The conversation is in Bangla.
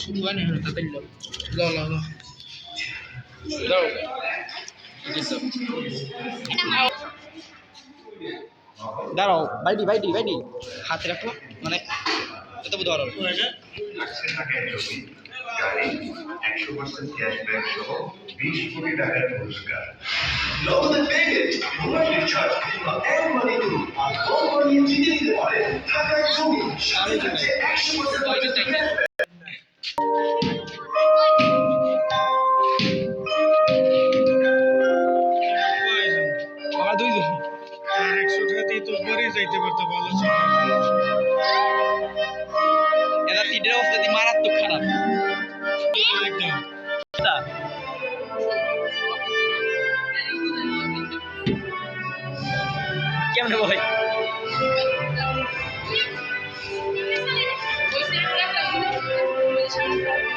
শুধু আনে হলো তাড়াতাড়ি লাও লাও লাও লাও দাঁড়াও, বাইডি বাইডি বাইডি। হাতে রাখো মানে এটা বুঝতে গাড়ি একশো পার্সেন্ট ক্যাশব্যাক সহ বিশ কোটি টাকার পুরস্কার। নগদে পেয়ে গেলে মোবাইল রিচার্জ কিংবা এর মানি করুন। আর কম বানিয়ে জিতে নিতে পারেন টাকায় জমি সাথে থাকছে একশো পার্সেন্ট বাবা দুই કેમને બોલે Thank you.